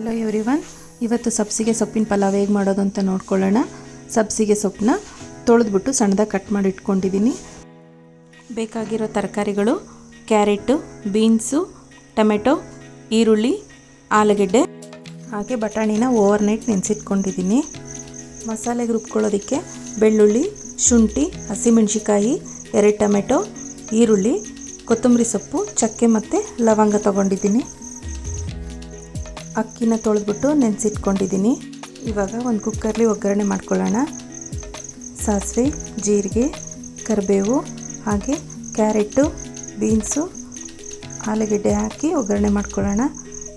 Hello everyone ಇವತ್ತು ಸಬ್ಸಿಗೆ ಸೊಪ್ಪಿನ ಪಲಾವ್ ಹೇಗೆ ಮಾಡೋದು ಅಂತ ನೋಡ್ಕೊಳ್ಳೋಣ. ಸಬ್ಸಿಗೆ ಸೊಪ್ಪನ್ನ ತೊಳೆದ್ಬಿಟ್ಟು ಸಣ್ಣದಾಗಿ ಕಟ್ ಮಾಡಿ ಇಟ್ಕೊಂಡಿದ್ದೀನಿ. ಬೇಕಾಗಿರೋ ತರಕಾರಿಗಳು, ಕ್ಯಾರೆಟು, ಬೀನ್ಸು, ಟೊಮೆಟೊ, ಈರುಳ್ಳಿ, ಆಲೂಗೆಡ್ಡೆ, ಹಾಗೆ ಬಟಾಣಿನ ಓವರ್ ನೈಟ್ ನೆನೆಸಿಟ್ಕೊಂಡಿದ್ದೀನಿ. ಮಸಾಲೆಗೆ ರುಬ್ಕೊಳ್ಳೋದಕ್ಕೆ ಬೆಳ್ಳುಳ್ಳಿ, ಶುಂಠಿ ಹಸಿಮೆಣ್ಸಿಕಾಯಿ ಎರಡು ಟೊಮೆಟೊ, ಈರುಳ್ಳಿ, ಕೊತ್ತಂಬರಿ ಸೊಪ್ಪು, ಚಕ್ಕೆ ಮತ್ತು ಲವಂಗ ತೊಗೊಂಡಿದ್ದೀನಿ. ಅಕ್ಕಿನ ತೊಳೆದ್ಬಿಟ್ಟು ನೆನೆಸಿಟ್ಕೊಂಡಿದ್ದೀನಿ. ಇವಾಗ ಒಂದು ಕುಕ್ಕರ್ಲಿ ಒಗ್ಗರಣೆ ಮಾಡ್ಕೊಳ್ಳೋಣ. ಸಾಸಿವೆ, ಜೀರಿಗೆ, ಕರಿಬೇವು, ಹಾಗೆ ಕ್ಯಾರೆಟು, ಬೀನ್ಸು, ಆಲೂಗೆಡ್ಡೆ ಹಾಕಿ ಒಗ್ಗರಣೆ ಮಾಡ್ಕೊಳ್ಳೋಣ.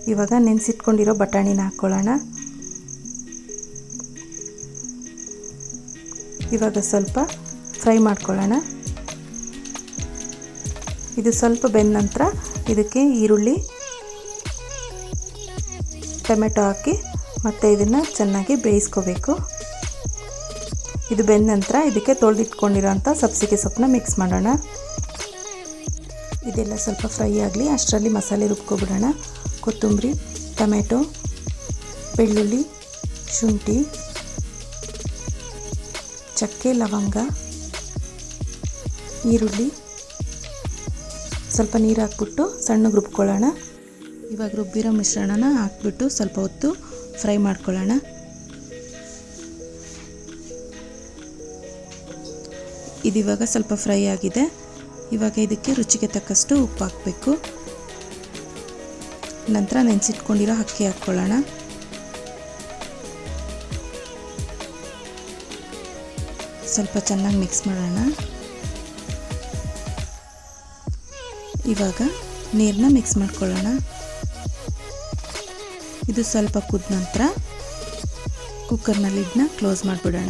ಇವಾಗ ನೆನೆಸಿಟ್ಕೊಂಡಿರೋ ಬಟಾಣಿನ ಹಾಕ್ಕೊಳ್ಳೋಣ. ಇವಾಗ ಸ್ವಲ್ಪ ಫ್ರೈ ಮಾಡ್ಕೊಳ್ಳೋಣ. ಇದು ಸ್ವಲ್ಪ ಬೆಂದ ನಂತರ ಇದಕ್ಕೆ ಈರುಳ್ಳಿ ಟೊಮೆಟೊ ಹಾಕಿ ಮತ್ತು ಇದನ್ನು ಚೆನ್ನಾಗಿ ಬೇಯಿಸ್ಕೋಬೇಕು. ಇದು ಬೆಂದ ನಂತರ ಇದಕ್ಕೆ ತೊಳೆದಿಟ್ಕೊಂಡಿರೋಂಥ ಸಬ್ಸಿಗೆ ಸೊಪ್ಪನ್ನ ಮಿಕ್ಸ್ ಮಾಡೋಣ. ಇದೆಲ್ಲ ಸ್ವಲ್ಪ ಫ್ರೈ ಆಗಲಿ, ಅಷ್ಟರಲ್ಲಿ ಮಸಾಲೆ ರುಬ್ಕೊಬಿಡೋಣ. ಕೊತ್ತಂಬರಿ, ಟೊಮೆಟೊ, ಬೆಳ್ಳುಳ್ಳಿ, ಶುಂಠಿ, ಚಕ್ಕೆ, ಲವಂಗ, ಈರುಳ್ಳಿ. ಸ್ವಲ್ಪ ನೀರು ಹಾಕ್ಬಿಟ್ಟು ಸಣ್ಣಗೆ ರುಬ್ಕೊಳ್ಳೋಣ. ಇವಾಗ ರುಬ್ಬಿರೋ ಮಿಶ್ರಣನ ಹಾಕ್ಬಿಟ್ಟು ಸ್ವಲ್ಪ ಹೊತ್ತು ಫ್ರೈ ಮಾಡ್ಕೊಳ್ಳೋಣ. ಇದಿವಾಗ ಸ್ವಲ್ಪ ಫ್ರೈ ಆಗಿದೆ. ಇವಾಗ ಇದಕ್ಕೆ ರುಚಿಗೆ ತಕ್ಕಷ್ಟು ಉಪ್ಪು ಹಾಕಬೇಕು. ನಂತರ ನೆನೆಸಿಟ್ಕೊಂಡಿರೋ ಅಕ್ಕಿ ಹಾಕ್ಕೊಳ್ಳೋಣ. ಸ್ವಲ್ಪ ಚೆನ್ನಾಗಿ ಮಿಕ್ಸ್ ಮಾಡೋಣ. ಇವಾಗ ನೀರನ್ನ ಮಿಕ್ಸ್ ಮಾಡ್ಕೊಳ್ಳೋಣ. ಇದು ಸ್ವಲ್ಪ ಕುದ್ದ ನಂತರ ಕುಕ್ಕರ್ನಲ್ಲಿ ಇದನ್ನ ಕ್ಲೋಸ್ ಮಾಡಿಬಿಡೋಣ.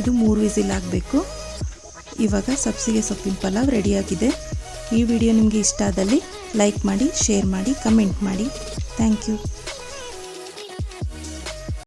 ಇದು ಮೂರು ವಿಸಿಲ್ ಆಗಬೇಕು. ಇವಾಗ ಸಬ್ಸಿಗೆ ಸೊಪ್ಪಿನ ಪಲಾವ್ ರೆಡಿಯಾಗಿದೆ. ಈ ವಿಡಿಯೋ ನಿಮಗೆ ಇಷ್ಟ ಆದಲ್ಲಿ ಲೈಕ್ ಮಾಡಿ ಶೇರ್ ಮಾಡಿ ಕಮೆಂಟ್ ಮಾಡಿ. Thank you